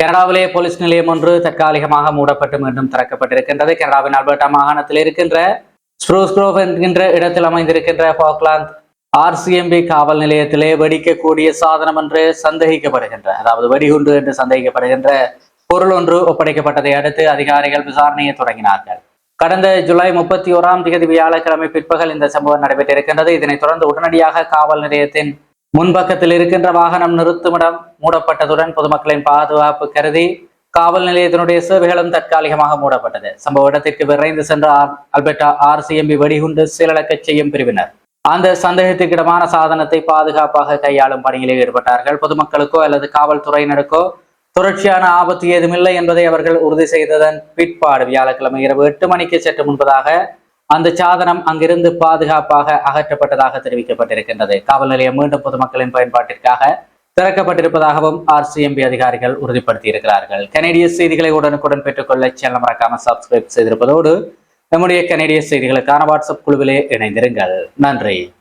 கனடாவிலே police நிலையம் ஒன்று தற்காலிகமாக மூடப்பட்டு மீண்டும் திறக்கப்பட்டிருக்கின்றது. கனடாவின் அல்பர்டா மாகாணத்தில் இருக்கின்ற ஸ்ப்ரூஸ்க்ரோவ் என்கின்ற இடத்தில் அமைந்திருக்கின்ற பாக்லாந்து ஆர்சிஎம்பி காவல் நிலையத்திலே வெடிக்கக்கூடிய சாதனம் என்று சந்தேகிக்கப்படுகின்ற அதாவது வெடிகுண்டு என்று சந்தேகிக்கப்படுகின்ற பொருள் ஒன்று ஒப்படைக்கப்பட்டதை அடுத்து அதிகாரிகள் விசாரணையை தொடங்கினார்கள். கடந்த ஜூலை முப்பத்தி ஓராம் தேதி வியாழக்கிழமை பிற்பகல் இந்த சம்பவம் நடைபெற்றிருக்கின்றது. இதனைத் தொடர்ந்து உடனடியாக காவல் நிலையத்தின் முன்பக்கத்தில் இருக்கின்ற வாகனம் நிறுத்துமிடம் மூடப்பட்டதுடன் பொதுமக்களின் பாதுகாப்பு கருதி காவல் நிலையத்தினுடைய சேவைகளும் தற்காலிகமாக மூடப்பட்டது. சம்பவ இடத்திற்கு விரைந்து சென்ற ஆர்- அல்பர்டா ஆர்சிஎம்பி வெடிகுண்டு செயலிழக்கச் செய்யும் பிரிவினர். அந்த சந்தேகத்திற்கிடமான சாதனத்தை பாதுகாப்பாக கையாளும் பணியிலே ஈடுபட்டார்கள். பொதுமக்களுக்கோ அல்லது காவல்துறையினருக்கோ தொடர்ச்சியான ஆபத்து ஏதுமில்லை என்பதை அவர்கள் உறுதி செய்ததன் பிற்பாடு வியாழக்கிழமை இரவு எட்டு மணிக்கு சற்று முன்பதாக அந்த சாதனம் அங்கிருந்து பாதுகாப்பாக அகற்றப்பட்டதாக தெரிவிக்கப்பட்டிருக்கின்றது. காவல் நிலையம் மீண்டும் பொதுமக்களின் பயன்பாட்டிற்காக திறக்கப்பட்டிருப்பதாகவும் ஆர்சிஎம்பி அதிகாரிகள் உறுதிப்படுத்தியிருக்கிறார்கள். கனேடிய செய்திகளை உடனுக்குடன் பெற்றுக்கொள்ள சேனல் மறக்காம சப்ஸ்கிரைப் செய்திருப்பதோடு நம்முடைய கனேடிய செய்திகளுக்கான வாட்ஸ்அப் குழுவிலே இணைந்திருங்கள். நன்றி.